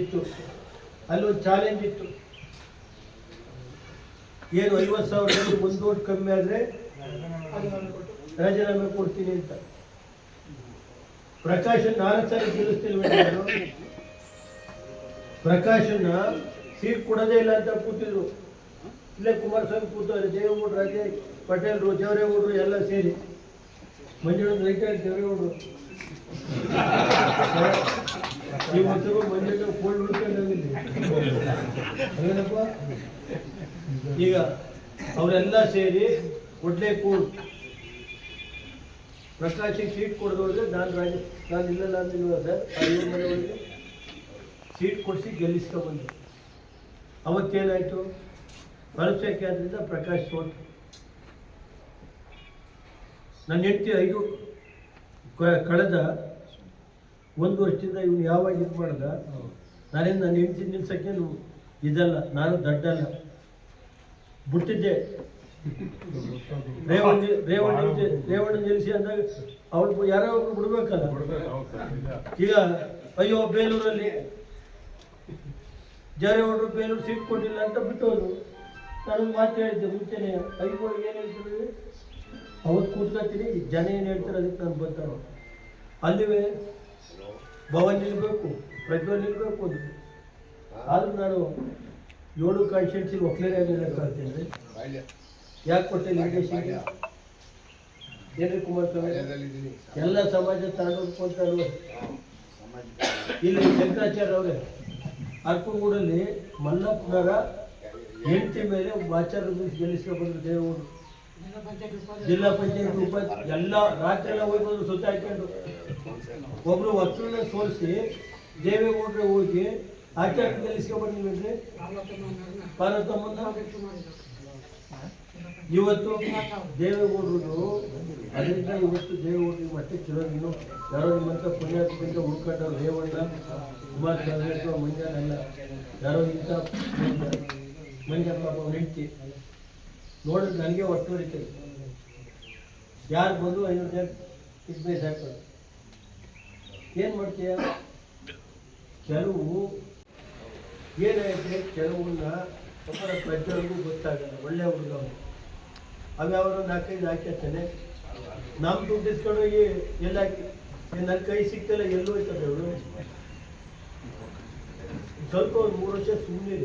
ಇತ್ತು. ಅಲ್ಲೊಂದು ಚಾಲೆಂಜ್ ಇತ್ತು. ಏನು ಐವತ್ತು ಸಾವಿರದಲ್ಲಿ ಒಂದು ಕಮ್ಮಿ ಆದರೆ ರಾಜೀನಾಮೆ ಕೊಡ್ತೀನಿ ಅಂತ. ಪ್ರಕಾಶನ್ ನಾಲ್ಕು ಸಾರಿ ಗೆಲ್ಲಿಸ್ತಿಲ್ವ ನಾನು. ಪ್ರಕಾಶನ್ನ ಸೀಟ್ ಕೊಡೋದೇ ಇಲ್ಲ ಅಂತ ಕೂತಿದ್ರು. ಇಲ್ಲೇ ಕುಮಾರಸ್ವಾಮಿ ಕೂತವ್ರೆ ದೇವೇಗೌಡರು ರಾಜೇ ಪಟೇಲ್ರು ದೇವರೇಗೌಡರು ಎಲ್ಲ ಸೇರಿ. ಮಂಜುಳ ರೈತ ದೇವರೇಗೌಡರು ಈಗ ಅವರೆಲ್ಲ ಸೇರಿ ಒಡ್ಲೆ ಕೂಡ್. ಪ್ರಕಾಶಿಗೆ ಸೀಟ್ ಕೊಡೋದ್ರೆ ನಾನು ರಾಜ ನಾನು ಇಲ್ಲಲ್ಲ ಇಲ್ಲ ಸರ್. ಐದು ಮನೆ ಒಳಗೆ ಸೀಟ್ ಕೊಡಿಸಿ ಗೆಲ್ಲಿಸ್ಕೊಂಡ್ಬಂದೆ ಅವತ್ತೇನಾಯಿತು? ಆದ್ರಿಂದ ಪ್ರಕಾಶ್ ಸೋತು. ನನ್ನ ಹೆಂಡತಿ ಐದು ಕಳೆದ ಒಂದು ವರ್ಷದಿಂದ ಇವನು ಯಾವಾಗ ಇದು ಮಾಡ್ದ? ನಾನೇನು ನನ್ನ ಹೆಂಡತಿ ನಿಲ್ಸಕ್ಕೆ ಇದಲ್ಲ, ನಾನು ದಡ್ಡಲ್ಲ. ಬಿಟ್ಟಿದ್ದೆ. ರೇವಣ್ಣ ರೇವಣ್ಣ ರೇವಣ್ಣ ನಿಲ್ಲಿಸಿ ಅಂದಾಗ ಅವಳು ಯಾರೋ ಒಬ್ರು ಬಿಡ್ಬೇಕಲ್ಲ? ಈಗ, ಅಯ್ಯೋ, ಬೇಲೂರಲ್ಲಿ ಜಾರೇಗೌಡರು ಬೇಲೂರು ಸೀಟ್ ಕೊಟ್ಟಿಲ್ಲ ಅಂತ ಬಿಟ್ಟೋದು ನಾನು ಮಾತು ಹೇಳಿದ್ದೆ ಮುಂಚೆನೆ, ಅಯ್ಯೋ, ಏನು ಹೇಳ್ತಾರೆ? ಅವತ್ತು ಕೂತ್ಕೊತೀನಿ ಜನ ಏನು ಹೇಳ್ತಾರೆ ಅದಕ್ಕೆ ನಾನು ಬರ್ತಾರೋ ಅಲ್ಲಿವೇ ಭವನ್ ನಿಲ್ಬೇಕು ಪ್ರಜ್ವಲ್ ನಿಲ್ಬೇಕು ಅದು ಆದ್ರೂ ನಾನು ಏಳು ಕಾನ್ಸ್ಟಿಟ್ಯೂನ್ಸಿ ಒಕ್ಕಲೇರಿ ಆಗಲಿಲ್ಲ ಕಳ್ತೀನಿ ಯಾಕೆ ಕೊಟ್ಟೆ ಲಿಂಗೇಶಿಗೆ ಏನ್ರಿ ಕುಮಾರಸ್ವಾಮಿ ಎಲ್ಲ ಸಮಾಜ ತಗೊಂಡು ಇಲ್ಲಿ ಶಂಕರಾಚಾರ್ಯ ಅವರೇ ಅರ್ಕುಗೂಡಲ್ಲಿ ಮಲ್ಲಪ್ಪನವರ ಹೆಂಡತಿ ಮೇಲೆ ಆಚಾರ್ಯ ಗೆಲ್ಲಿಸ್ಕೊಂಡು ಬಂದ್ರು ದೇವರು ಜಿಲ್ಲಾ ಪಂಚಾಯತ್ ಉಪ ಎಲ್ಲ ರಾತ್ರಿ ಎಲ್ಲ ಹೋಗಿ ಬಂದು ಸುತ್ತ ಹಾಕೊಂಡು ಒಬ್ರು ವಕೀಲನ್ನ ಸೋಲಿಸಿ ದೇವೇಗೌಡರು ಹೋಗಿ ಆಚಾರ್ಯ ಗೆಲ್ಲಿಸ್ಕೊಂಡು ಬಂದಿದ್ರಿ ಪಾರ್ವತಮ್ಮನ್ನ ಇವತ್ತು ದೇವೇಗೌಡರು ಅದರಿಂದ ಇವತ್ತು ದೇವೇಗೌಡರಿಗೆ ಮತ್ತೆ ಚಿರೋದಿನ ಯಾರೋ ನಿಮ್ಮಂತ ಪುಣ್ಯಾತ್ಮದಿಂದ ಉಳ್ಕೊಂಡವ್ರು ರೇವಣ್ಣ, ಕುಮಾರ್ ಮಂಜಾನೆಲ್ಲ ಯಾರೋ ಇಂಥ ಅವ್ರ ಹೆಂಡತಿ. ನೋಡಿದ್ರೆ ನನಗೆ ಒಟ್ಟು ಒಟ್ಟುವರಿತದೆ ಯಾರು ಬಂದು ಐನೂರು ಜನ ಇದ್ಮೇಲೆ ಹಾಕ್ತಾರೆ ಏನು ಮಾಡ್ತೀಯ? ಕೆಲವು ಏನಾಯ್ತು ಕೆಲವನ್ನ ಒಬ್ಬರ ಪ್ರಜ್ವಲ್ಗೂ ಗೊತ್ತಾಗಲ್ಲ, ಒಳ್ಳೆ ಹುಡುಗ ಅವನು. ಅವ್ಯಾವ ನಾಲ್ಕೈದು ಹಾಕಿರ್ತಾನೆ ನಮ್ಮ ದುಡ್ಡು ಇಸ್ಕೊಂಡೋಗಿ ಎಲ್ಲ ನನ್ನ ಕೈ ಸಿಗ್ತಲ್ಲ ಎಲ್ಲೂ ಹೋಯ್ತದೆ ಅವರು ಸ್ವಲ್ಪ ಒಂದು ಮೂರು ವರ್ಷ ಸುಮ್ಮನೆ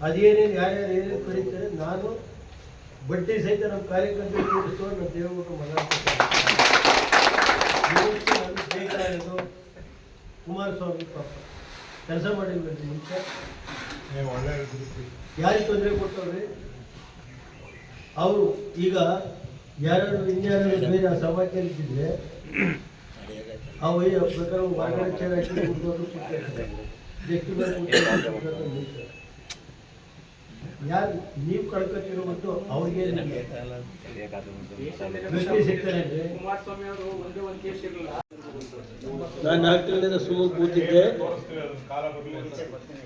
ಅದೇನೇನು ಯಾರ್ಯಾರು ಏನೇನು ಕರೀತಾರೆ ನಾನು ಬಡ್ಡಿ ಸಹಿತ ನಮ್ಮ ಕಾರ್ಯಕರ್ತರು ನಮ್ಮ ದೇವರು ಕುಮಾರಸ್ವಾಮಿ ಪಾಪ ಕೆಲಸ ಮಾಡಿರ್ಬೇಕು ಮುಂಚೆ ಯಾರಿಗೆ ತೊಂದರೆ ಕೊಟ್ಟವ್ರಿ ಅವರು ಈಗ ಯಾರು ಇನ್ಯಾರು ಬೇರೆ ಆ ಸಮಾಜದಲ್ಲಿ ಇದ್ದಿದ್ರೆ ಆ ವೈ ಪ್ರಕಾರ ಹೊರಗಡೆ ಚೇರ್ ಹಾಕಿ ಕೂತ್ಕೊಂಡು. ಎಷ್ಟು ಬೇಗ ಕೂತ್ಕೊಂಡು ಕೂತ್ಕೊಂಡು ನಿಲ್ತಾರೆ. ಯಾರು ನೀವು ಕಳ್ಕೊತೀರೋ ಮತ್ತು ಅವ್ರಿಗೆ ವ್ಯಕ್ತಿ ಸಿಗ್ತಾರೆ ಅಂದ್ರೆ ಕುಮಾರಸ್ವಾಮಿ ಅವರು ಒಂದೇ ಒಂದು ಕೇಸ್ ಇರಲಿಲ್ಲ. ನಾನು ನಾಲ್ಕು ತಿಂಗಳಿಂದ ಸುಮ್ಮನೆ ಕೂತಿದ್ದೆ.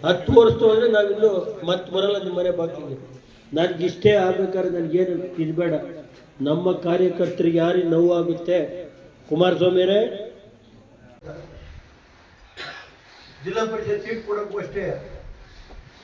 ಹತ್ತು ವರ್ಷ ಹೋದ್ರೆ ನಾವಿನ್ನು ಮತ್ತೆ ಬರಲ್ಲ ನಿಮ್ಮ ಮನೆ ಬಾಕಿಗೆ. ನನಗೆ ಇಷ್ಟೇ ಆಗ್ಬೇಕಾದ್ರೆ ನನಗೇನು ಇದು ಬೇಡ. ನಮ್ಮ ಕಾರ್ಯಕರ್ತರಿಗೆ ಯಾರಿಗೆ ನೋವಾಗುತ್ತೆ ಕುಮಾರಸ್ವಾಮಿಯರೇ ಜಿಲ್ಲಾ ಪರಿಷತ್ ಸೀಟ್ ಕೊಡಕ್ಕೂ ಅಷ್ಟೇ.